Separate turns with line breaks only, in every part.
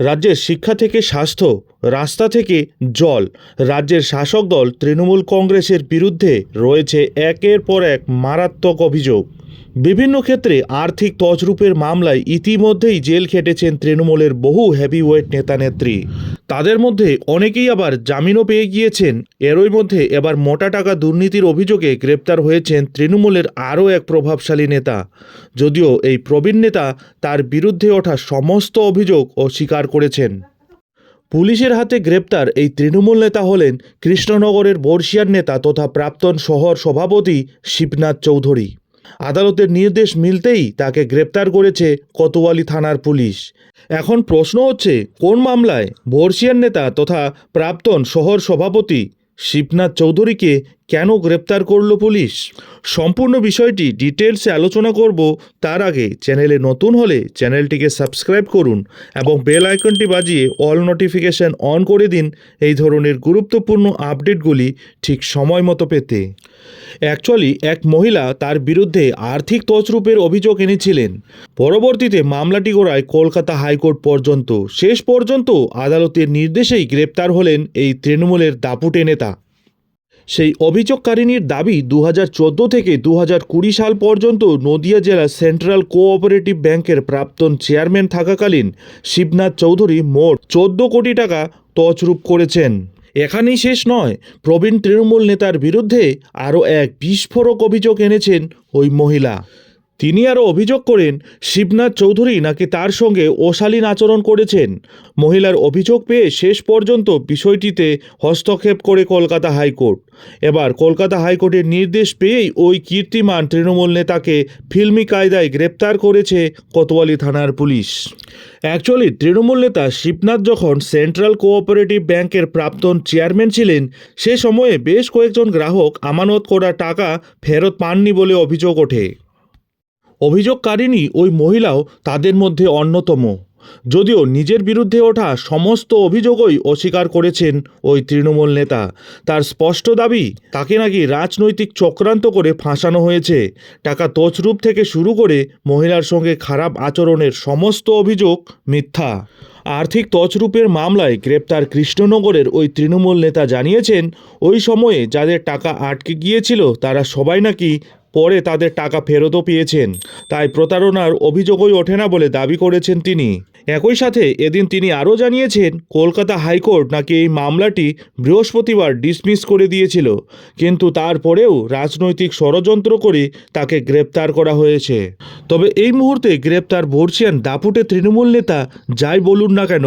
রাজ্যের শিক্ষা থেকে স্বাস্থ্য, রাস্তা থেকে জল। রাজ্যের শাসক দল তৃণমূল কংগ্রেসের বিরুদ্ধে রয়েছে একের পর এক মারাত্মক অভিযোগ। বিভিন্ন ক্ষেত্রে আর্থিক তছরূপের মামলায় ইতিমধ্যেই জেল খেটেছেন তৃণমূলের বহু হেভিওয়েট নেতানেত্রী তাদের মধ্যে অনেকেই আবার জামিনও পেয়ে গিয়েছেন। এরই মধ্যে এবার মোটা টাকা দুর্নীতির অভিযোগে গ্রেপ্তার হয়েছেন তৃণমূলের আরও এক প্রভাবশালী নেতা। যদিও এই প্রবীণ নেতা তার বিরুদ্ধে ওঠা সমস্ত অভিযোগ অস্বীকার করেছেন। পুলিশের হাতে গ্রেপ্তার এই তৃণমূল নেতা হলেন কৃষ্ণনগরের বর্ষিয়ার নেতা তথা প্রাক্তন শহর সভাপতি শিবনাথ চৌধুরী। আদালতের নির্দেশ মিলতেই তাকে গ্রেপ্তার করেছে কোতোয়ালি থানার পুলিশ। এখন প্রশ্ন হচ্ছে, কোন মামলায় বর্ষিয়ার নেতা তথা প্রাক্তন শহর সভাপতি শিবনাথ চৌধুরীকে কেন গ্রেপ্তার করল পুলিশ? সম্পূর্ণ বিষয়টি ডিটেলসে আলোচনা করব তার আগে চ্যানেলে নতুন হলে চ্যানেলটিকে সাবস্ক্রাইব করুন এবং বেল আইকনটি বাজিয়ে অল নোটিফিকেশন অন করে দিন এই ধরনের গুরুত্বপূর্ণ আপডেটগুলি ঠিক সময় মতো পেতে। অ্যাকচুয়ালি এক মহিলা তার বিরুদ্ধে আর্থিক তছরূপের অভিযোগ এনেছিলেন। পরবর্তীতে মামলাটি করায় কলকাতা হাইকোর্ট পর্যন্ত। শেষ পর্যন্ত আদালতের নির্দেশেই গ্রেপ্তার হলেন এই তৃণমূলের দাপুটে নেতা। সেই অভিযোগকারিনীর দাবি দু হাজার চোদ্দ থেকে দু কুড়ি সাল পর্যন্ত নদিয়া জেলা সেন্ট্রাল কোঅপারেটিভ ব্যাংকের প্রাক্তন চেয়ারম্যান থাকাকালীন শিবনাথ চৌধুরী মোট চোদ্দ কোটি টাকা তছরূপ করেছেন। এখানেই শেষ নয়, প্রবীণ তৃণমূল নেতার বিরুদ্ধে আরও এক বিস্ফোরক অভিযোগ এনেছেন ওই মহিলা। তিনি আরও অভিযোগ করেন, শিবনাথ চৌধুরী নাকি তার সঙ্গে অশালীন আচরণ করেছেন। মহিলার অভিযোগ পেয়ে শেষ পর্যন্ত বিষয়টিতে হস্তক্ষেপ করে কলকাতা হাইকোর্ট। এবার কলকাতা হাইকোর্টের নির্দেশ পেয়েই ওই কীর্তিমান তৃণমূল নেতাকে ফিল্মি কায়দায় গ্রেপ্তার করেছে কোতোয়ালি থানার পুলিশ। অ্যাকচুয়ালি তৃণমূল নেতা শিবনাথ যখন সেন্ট্রাল কোঅপারেটিভ ব্যাংকের প্রাক্তন চেয়ারম্যান ছিলেন, সে সময়ে বেশ কয়েকজন গ্রাহক আমানত করা টাকা ফেরত পাননি বলে অভিযোগ ওঠে। অভিযোগকারিণী ওই মহিলাও তাদের মধ্যে অন্যতম। যদিও নিজের বিরুদ্ধে ওঠা সমস্ত অভিযোগই অস্বীকার করেছেন ওই তৃণমূল নেতা। তার স্পষ্ট দাবি, তাকে নাকি রাজনৈতিক চক্রান্ত করে ফাঁসানো হয়েছে। টাকা তছরূপ থেকে শুরু করে মহিলার সঙ্গে খারাপ আচরণের সমস্ত অভিযোগ মিথ্যা। আর্থিক তছরূপের মামলায় গ্রেপ্তার কৃষ্ণনগরের ওই তৃণমূল নেতা জানিয়েছেন, ওই সময়ে যাদের টাকা আটকে গিয়েছিল তারা সবাই নাকি পরে তাদের টাকা ফেরতও পেয়েছেন। তাই প্রতারণার অভিযোগই ওঠে না বলে দাবি করেছেন তিনি। একই সাথে এদিন তিনি আরও জানিয়েছেন, কলকাতা হাইকোর্ট নাকি এই মামলাটি বৃহস্পতিবার ডিসমিস করে দিয়েছিল। কিন্তু তারপরেও রাজনৈতিক ষড়যন্ত্র করে তাকে গ্রেপ্তার করা হয়েছে। তবে এই মুহূর্তে গ্রেপ্তার বর্ষিয়ান দাপুটে তৃণমূল নেতা, যাই বলুন না কেন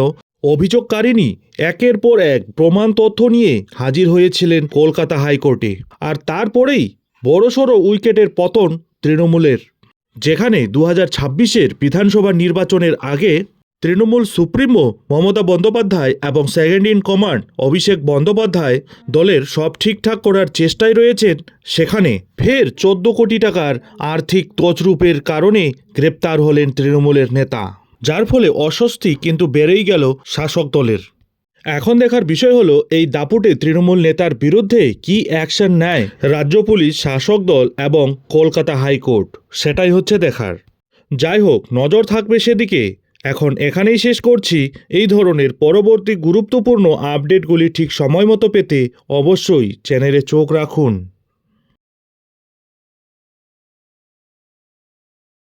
অভিযোগকারিনী একের পর এক প্রমাণ তথ্য নিয়ে হাজির হয়েছিলেন কলকাতা হাইকোর্টে। আর তারপরেই বড়সড় উইকেটের পতন তৃণমূলের। যেখানে দু হাজার ছাব্বিশের বিধানসভা নির্বাচনের আগে তৃণমূল সুপ্রিমো মমতা বন্দ্যোপাধ্যায় এবং second in command Abhishek Bandyopadhyay দলের সব ঠিকঠাক করার চেষ্টায় রয়েছেন, সেখানে ফের চোদ্দ কোটি টাকার আর্থিক তছরূপের কারণে গ্রেপ্তার হলেন তৃণমূলের নেতা, যার ফলে অস্বস্তি কিন্তু বেড়েই গেল শাসক দলের। এখন দেখার বিষয় হলো, এই দাপুটে তৃণমূল নেতার বিরুদ্ধে কি অ্যাকশন নেয় রাজ্য পুলিশ, শাসক দল এবং কলকাতা হাইকোর্ট? সেটাই হচ্ছে দেখার। যাই হোক, নজর থাকবে সেদিকে। এখন এখানেই শেষ করছি। এই ধরনের পরবর্তী গুরুত্বপূর্ণ আপডেটগুলি ঠিক সময় মতো পেতে অবশ্যই চ্যানেলে চোখ রাখুন।